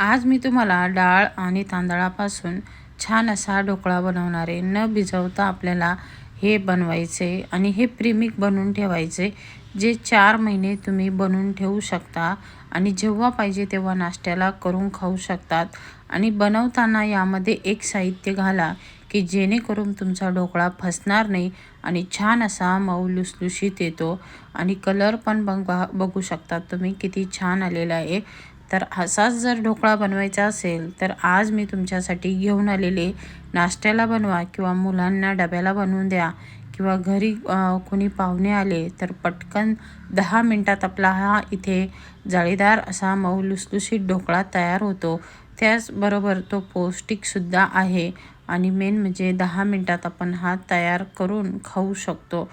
आज मी तुम्हाला डाळ आणि तांदळापासून छान असा ढोकळा बनवणार आहे न भिजवता आपल्याला हे बनवायचे आणि हे प्रेमिक बनवून ठेवायचे जे चार महिने तुम्ही बनवून ठेवू शकता आणि जेव्हा पाहिजे तेव्हा नाश्त्याला करून खाऊ शकतात. आणि बनवताना यामध्ये एक साहित्य घाला की जेणेकरून तुमचा ढोकळा फसणार नाही आणि छान असा मऊ लुसलुशीत येतो. आणि कलर पण बघा बघू शकतात तुम्ही किती छान आलेला आहे. तर असाच जर ढोकळा बनवायचा असेल तर आज मी तुमच्यासाठी घेऊन आलेले नाश्त्याला बनवा किंवा मुलांना डब्याला बनवून द्या किंवा घरी कोणी पाहुणे आले तर पटकन दहा मिनटात आपला हा इथे जाळीदार असा मऊ लुसलुशीत ढोकळा तयार होतो. त्याचबरोबर तो पौष्टिकसुद्धा आहे आणि मेन म्हणजे दहा मिनटात आपण हा तयार करून खाऊ शकतो.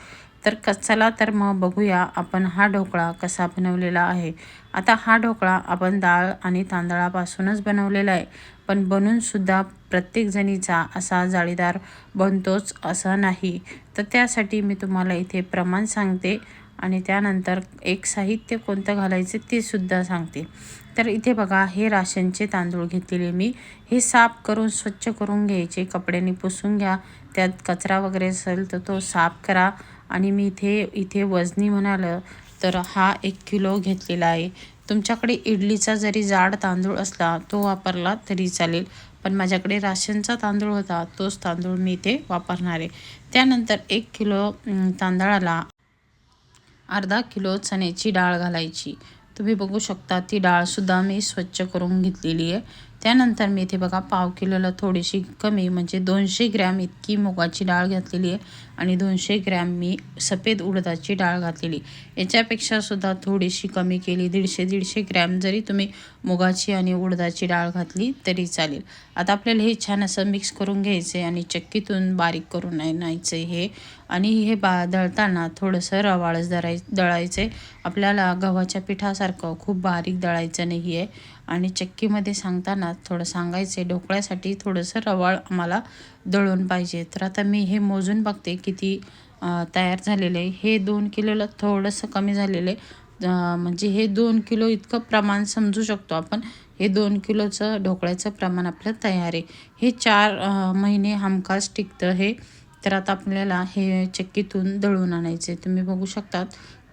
तर क चला तर मग बघूया आपण हा ढोकळा कसा बनवलेला आहे. आता हा ढोकळा आपण डाळ आणि तांदळापासूनच बनवलेला आहे. पण बनूनसुद्धा प्रत्येकजणीचा असा जाळीदार बनतोच असा नाही. तर त्यासाठी मी तुम्हाला इथे प्रमाण सांगते आणि त्यानंतर एक साहित्य कोणतं घालायचे ते सुद्धा सांगते. तर इथे बघा हे राशनचे तांदूळ घेतलेले मी. हे साफ करून स्वच्छ करून घ्यायचे. कपड्याने पुसून घ्या. त्यात कचरा वगैरे असेल तर तो साफ करा. आणि मी इथे इथे वजनी म्हणालं तर हा एक किलो घेतलेला आहे. तुमच्याकडे इडलीचा जरी जाड तांदूळ असला तो वापरला तरी चालेल. पण माझ्याकडे राशनचा तांदूळ होता तोच तांदूळ मी इथे वापरणार आहे. त्यानंतर एक किलो तांदळाला अर्धा किलो चण्याची डाळ घालायची. तुम्ही बघू शकता ती डाळसुद्धा मी स्वच्छ करून घेतलेली आहे. त्यानंतर मी इथे बघा पाव किलोला थोडीशी कमी म्हणजे दोनशे ग्रॅम इतकी मुगाची डाळ घातलेली आहे. आणि दोनशे ग्रॅम मी सफेद उडदाची डाळ घातलेली. याच्यापेक्षा सुद्धा थोडीशी कमी केली. दीडशे दीडशे ग्रॅम जरी तुम्ही मुगाची आणि उडदाची डाळ घातली तरी चालेल. आता आपल्याला हे छान असं मिक्स करून घ्यायचं आहे आणि चक्कीतून बारीक करून आणायचं हे. आणि हे बा दळताना थोडंसं रवाळच दळाय दळायचं. आहे आपल्याला गव्हाच्या पिठासारखं खूप बारीक दळायचं नाही आहे आणि चक्कीमध्ये सांगताना थोडं सांगायचं आहे ढोकळ्यासाठी थोडंसं रवाळ आम्हाला दळून पाहिजे. तर आता मी हे मोजून बघते किती तयार झालेलं आहे. हे दोन किलोला थोडंसं कमी झालेलं आहे. म्हणजे हे दोन किलो इतकं प्रमाण समजू शकतो आपण. हे दोन किलोचं ढोकळ्याचं प्रमाण आपलं तयार आहे. हे चार महिने हमखास टिकतं हे. तर आता आपल्याला हे चक्कीतून दळून आणायचे. तुम्ही बघू शकतात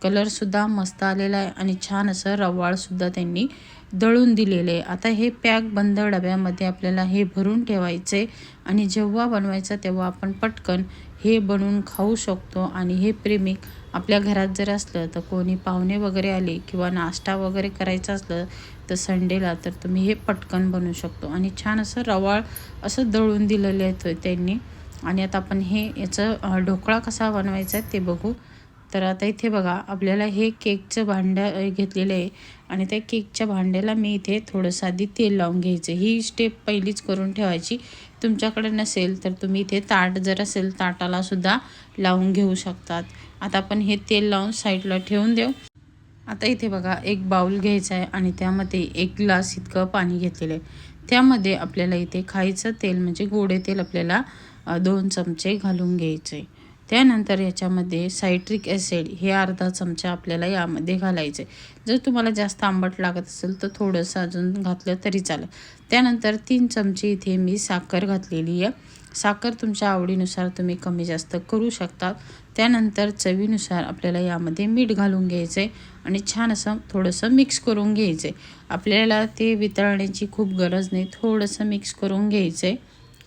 कलरसुद्धा मस्त आलेला आहे आणि छान असं रवाळसुद्धा त्यांनी दळून दिलेले आता हे पॅक बंद डब्यामध्ये आपल्याला हे भरून ठेवायचे आणि जेव्हा बनवायचं तेव्हा आपण पटकन हे बनवून खाऊ शकतो आणि हे प्रेमिक आपल्या घरात जर असलं तर कोणी पाहुणे वगैरे आले किंवा नाश्ता वगैरे करायचा असलं तर संडेला तर तुम्ही हे पटकन बनवू शकतो. आणि छान असं रवाळ असं दळून दिलेलं आहे त्यांनी. आणि आता आपण हे याचं ढोकळा कसा बनवायचा आहे ते बघू. तर आता इथे बघा आपल्याला हे केकचं भांडं घेतलेलं आहे. आणि त्या केकच्या भांड्याला मी इथे थोडंसं आधी तेल लावून घ्यायचं. ही स्टेप पहिलीच करून ठेवायची. तुमच्याकडे नसेल तर तुम्ही इथे ताट जर असेल ताटाला सुद्धा लावून घेऊ शकतात. आता आपण हे तेल लावून साईडला ठेवून देऊ. आता इथे बघा एक बाऊल घ्यायचा आहे आणि त्यामध्ये एक ग्लास इतकं पाणी घेतलेलं आहे. त्यामध्ये आपल्याला इथे खायचं तेल म्हणजे गोडे तेल आपल्याला दोन चमचे घालून घ्यायचे. त्यानंतर याच्यामध्ये सायट्रिक ॲसिड हे अर्धा चमचा आपल्याला यामध्ये घालायचं. आहे जर तुम्हाला जास्त आंबट लागत असेल तर थोडंसं अजून घातलं तरी चालेल. त्यानंतर तीन चमचे इथे मी साखर घातलेली आहे. साखर तुमच्या आवडीनुसार तुम्ही कमी जास्त करू शकता. त्यानंतर चवीनुसार आपल्याला यामध्ये मीठ घालून घ्यायचं आहे आणि छान असं थोडंसं मिक्स करून घ्यायचं. आहे आपल्याला ते वितळण्याची खूप गरज नाही. थोडंसं मिक्स करून घ्यायचं. आहे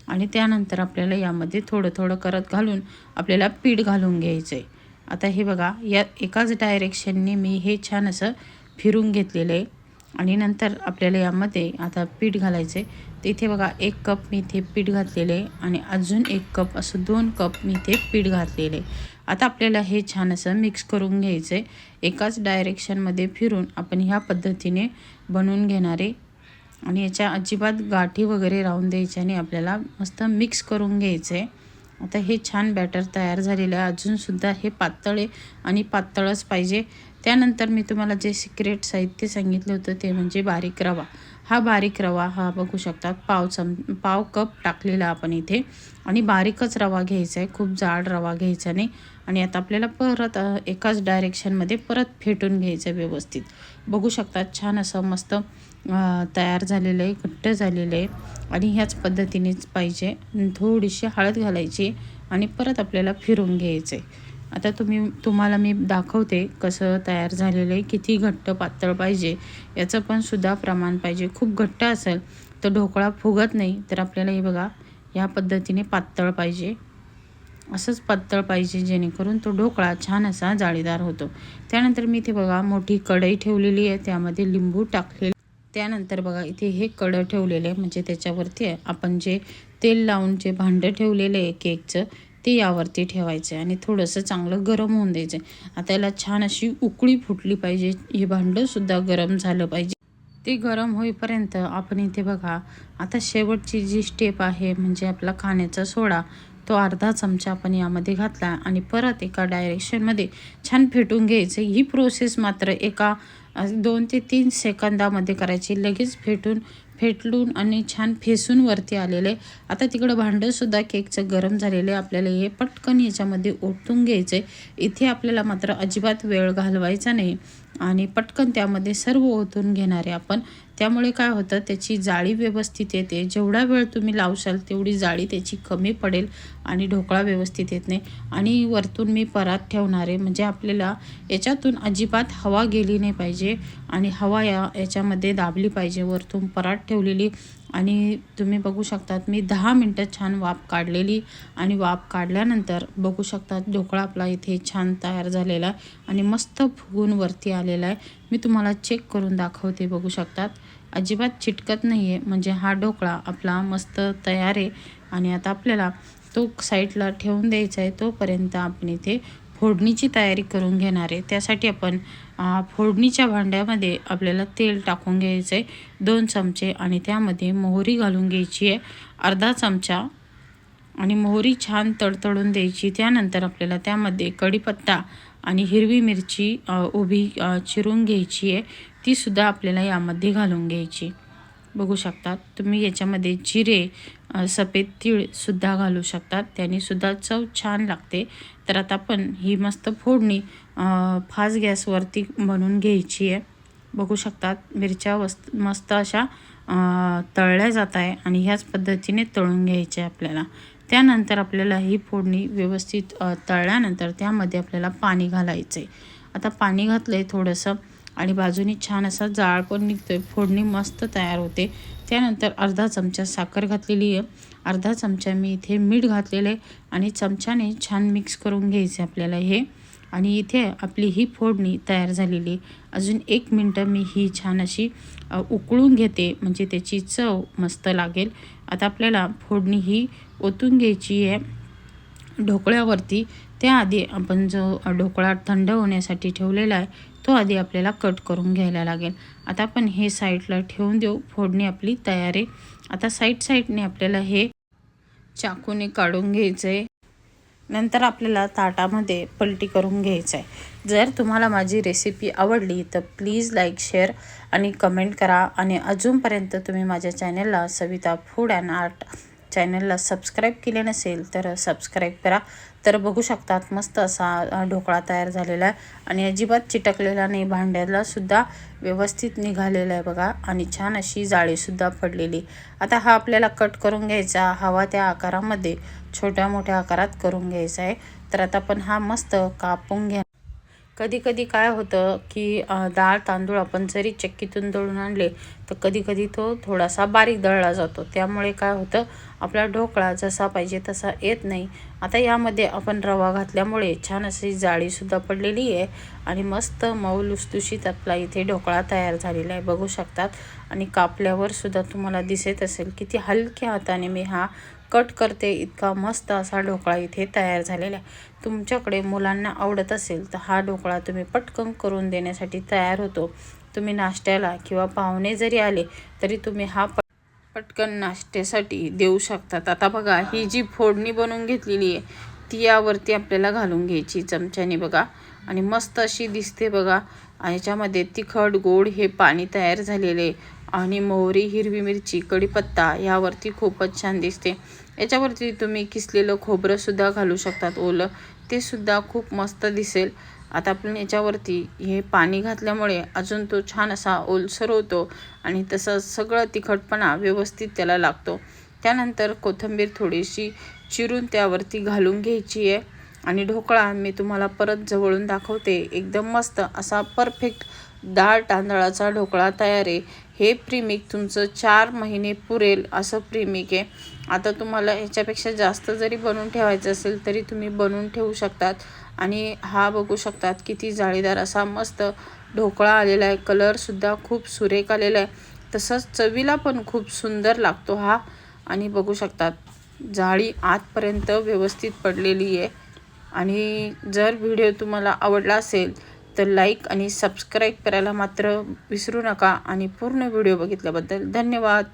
आणि त्यानंतर आपल्याला यामध्ये थोडं थोडं करत घालून आपल्याला पीठ घालून घ्यायचं आहे आता हे बघा या एकाच डायरेक्शनने मी हे छान असं फिरून घेतलेलं आहे. आणि नंतर आपल्याला यामध्ये आता पीठ घालायचं आहे तर इथे बघा एक कप मी इथे पीठ घातलेलं आहे आणि अजून एक कप असं दोन कप मी इथे पीठ घातलेलं आहे. आता आपल्याला हे छान असं मिक्स करून घ्यायचं आहे एकाच डायरेक्शनमध्ये फिरून आपण ह्या पद्धतीने बनवून घेणारे आणि याच्या अजिबात गाठी वगैरे राहून द्यायच्या आणि आपल्याला मस्त मिक्स करून घ्यायचं आहे आता हे छान बॅटर तयार झालेलं आहे. अजूनसुद्धा हे पातळ आहे आणि पातळच पाहिजे. त्यानंतर मी तुम्हाला जे सिक्रेट साहित्य सांगितलं होतं ते म्हणजे बारीक रवा. हा बारीक रवा हा बघू शकतात. पाव चम पाव कप टाकलेला आपण इथे. आणि बारीकच रवा घ्यायचा आहे खूप जाड रवा घ्यायचा नाही. आणि आता आपल्याला परत एकाच डायरेक्शनमध्ये परत फेटून घ्यायचं आहे व्यवस्थित. बघू शकतात. छान असं मस्त तयार झालेलं आहे घट्ट झालेलं आहे आणि ह्याच पद्धतीनेच पाहिजे. थोडीशी हळद घालायची आणि परत आपल्याला फिरून घ्यायचं आहे आता तुम्ही तुम्हाला मी दाखवते कसं तयार झालेलं आहे किती घट्ट पातळ पाहिजे. याचं पण सुद्धा प्रमाण पाहिजे. खूप घट्ट असेल तर ढोकळा फुगत नाही तर आपल्याला हे बघा ह्या पद्धतीने पातळ पाहिजे. असंच पातळ पाहिजे जेणेकरून तो ढोकळा छान असा जाळीदार होतो. त्यानंतर मी इथे बघा मोठी कढई ठेवलेली आहे. त्यामध्ये लिंबू टाकलेली त्यानंतर बघा इथे हे कडं ठेवलेलं आहे म्हणजे त्याच्यावरती आपण जे तेल लावून जे भांडं ठेवलेलं आहे केकचं ते यावरती ठेवायचं आहे. आणि थोडंसं चांगलं गरम होऊन द्यायचं आहे. आता याला छान अशी उकळी फुटली पाहिजे. हे भांडंसुद्धा गरम झालं पाहिजे. ते गरम होईपर्यंत आपण इथे बघा आता शेवटची जी स्टेप आहे म्हणजे आपला खाण्याचा सोडा तो अर्धा चमचा आपण यामध्ये घातला आणि परत एका डायरेक्शनमध्ये छान फेटून घ्यायचं ही प्रोसेस मात्र एका दोन ते तीन सेकंदामध्ये करायची. लगेच फेटून फेटलून आणि छान फेसून वरती आलेले. आता तिकडं भांडंसुद्धा केकचं गरम झालेले. आपल्याला हे पटकन याच्यामध्ये ओतून घ्यायचं आहे इथे आपल्याला मात्र अजिबात वेळ घालवायचा नाही. आणि पटकन त्यामध्ये सर्व ओतून घेणारे आपण त्यामुळे काय होतं त्याची जाळी व्यवस्थित येते. जेवढा वेळ तुम्ही लावशाल तेवढी जाळी त्याची कमी पडेल आणि ढोकळा व्यवस्थित येत नाही. आणि वरतून मी परात ठेवणार आहे म्हणजे आपल्याला याच्यातून अजिबात हवा गेली नाही पाहिजे आणि हवा या याच्यामध्ये दाबली पाहिजे. वरतून परात ठेवलेली आणि तुम्ही बघू शकतात मी दहा मिनटं छान वाफ काढलेली आणि वाफ काढल्यानंतर बघू शकतात ढोकळा आपला इथे छान तयार झालेला आहे आणि मस्त फुगून वरती आलेला आहे. मी तुम्हाला चेक करून दाखवते बघू शकतात. अजिबात चिटकत नाही आहे म्हणजे हा ढोकळा आपला मस्त तयार आहे. आणि आता आपल्याला तो साईडला ठेवून द्यायचा आहे तोपर्यंत आपण इथे फोडणीची तयारी करून घेणार आहे. त्यासाठी आपण फोडणीच्या भांड्यामध्ये आपल्याला तेल टाकून घ्यायचं आहे दोन चमचे आणि त्यामध्ये मोहरी घालून घ्यायची आहे. अर्धा चमचा आणि मोहरी छान तडतडून द्यायची. त्यानंतर आपल्याला त्यामध्ये कढीपत्ता आणि हिरवी मिरची उभी चिरून घ्यायची आहे. तीसुद्धा आपल्याला यामध्ये घालून घ्यायची. बघू शकतात तुम्ही याच्यामध्ये जिरे सफेद तीळसुद्धा घालू शकतात. त्यानेसुद्धा चव छान लागते. तर आता आपण ही मस्त फोडणी फास्ट गॅसवरती बनवून घ्यायची आहे. बघू शकतात मिरच्या वस्त मस्त अशा तळल्या जात आहे आणि ह्याच पद्धतीने तळून घ्यायचे आपल्याला. त्यानंतर आपल्याला ही फोडणी व्यवस्थित तळल्यानंतर त्यामध्ये आपल्याला पाणी घालायचं आहे आता पाणी घातलं आहे थोडंसं. आणि बाजूनी छान असा जाळ पण निघतोय. फोडणी मस्त तयार होते. त्यानंतर अर्धा चमचा साखर घातलेली आहे. अर्धा चमचा मी इथे मीठ घातलेलं आहे आणि चमच्याने छान मिक्स करून घ्यायचं आपल्याला हे. आणि इथे आपली ही फोडणी तयार झालेली आहे. अजून एक मिनटं मी ही छान अशी उकळून घेते. म्हणजे त्याची चव मस्त लागेल. आता आपल्याला फोडणी ही ओतून घ्यायची आहे. ढोकळ्यावरती. त्याआधी आपण जो ढोकळा थंड होण्यासाठी ठेवलेला आहे तो आधी आपल्याला कट करून घ्यायला लागेल. आता आपण हे साईडला ठेवून देऊ. फोडणी आपली तयार आहे. आता साईड साईडने आपल्याला हे चाकूने काढून घ्यायचं आहे नंतर आपल्याला ताटामध्ये पलटी करून घ्यायचं आहे जर तुम्हाला माझी रेसिपी आवडली तर प्लीज लाईक शेअर आणि कमेंट करा. आणि अजूनपर्यंत तुम्ही माझ्या चॅनलला सविता फूड अँड आर्ट चॅनलला सबस्क्राईब केले नसेल तर सबस्क्राईब करा. तर बघू शकतात मस्त असा ढोकळा तयार झालेला आहे. आणि अजिबात चिटकलेला नाही भांड्याला सुद्धा व्यवस्थित निघालेला आहे बघा. आणि छान अशी जाळीसुद्धा पडलेली. आता हा आपल्याला कट करून घ्यायचा हवा त्या आकारामध्ये छोट्या मोठ्या आकारात करून घ्यायचा आहे. तर आता आपण हा मस्त कापून घ्या कधी कधी काय होतं की डाळ तांदूळ आपण जरी चक्कीतून दळून आणले तर कधी कधी तो थोडासा बारीक दळला जातो. त्यामुळे काय होतं आपला ढोकळा जसा पाहिजे तसा येत नाही. आता यामध्ये आपण रवा घातल्यामुळे छान अशी जाळीसुद्धा पडलेली आहे आणि मस्त मऊ लुसलुशीत आपला इथे ढोकळा तयार झालेला आहे. बघू शकतात. आणि कापल्यावर सुद्धा तुम्हाला दिसत असेल किती हलक्या हाताने मी हा कट करते इतका मस्त असा ढोकळा इथे तयार झालेला आहे. तुमच्याकडे मुलांना आवडत असेल तर हा ढोकळा तुम्ही पटकन करून देण्यासाठी तयार होतो. तुम्ही नाश्त्याला किंवा पाहुणे जरी आले तरी तुम्ही हा पट पटकन नाश्त्यासाठी देऊ शकतात. आता बघा ही जी फोडणी बनवून घेतलेली आहे ती यावरती आपल्याला घालून घ्यायची चमच्याने बघा. आणि मस्त अशी दिसते बघा याच्यामध्ये तिखट गोड हे पाणी तयार झालेले आणि मोहरी हिरवी मिरची कढीपत्ता यावरती खूपच छान दिसते. याच्यावरती तुम्ही किसलेलं खोबरंसुद्धा घालू शकतात. ओलं ते सुद्धा खूप मस्त दिसेल. आता आपण याच्यावरती हे पाणी घातल्यामुळे अजून तो छान असा ओलसर होतो आणि तसं सगळं तिखटपणा व्यवस्थित त्याला लागतो. त्यानंतर कोथिंबीर थोडीशी चिरून त्यावरती घालून घ्यायची आहे. आणि ढोकळा मी तुम्हाला परत जवळून दाखवते. एकदम मस्त असा परफेक्ट डाळ तांदळाचा ढोकळा तयार आहे. हे प्रिमिक तुमचं चार महिने पुरेल असं प्रिमिक आहे. आता तुम्हाला ह्याच्यापेक्षा जास्त जरी बनवून ठेवायचं असेल तरी तुम्ही बनवून ठेवू शकतात. आणि हा बघू शकतात किती जाळीदार असा मस्त ढोकळा आलेला आहे. कलरसुद्धा खूप सुरेख आलेला आहे. तसंच चवीला पण खूप सुंदर लागतो हा. आणि बघू शकतात जाळी आतपर्यंत व्यवस्थित पडलेली आहे. आणि जर व्हिडिओ तुम्हाला आवडला असेल तर लाईक आणि सबस्क्राईब करायला मात्र विसरू नका आणि पूर्ण व्हिडिओ बघितल्याबद्दल धन्यवाद.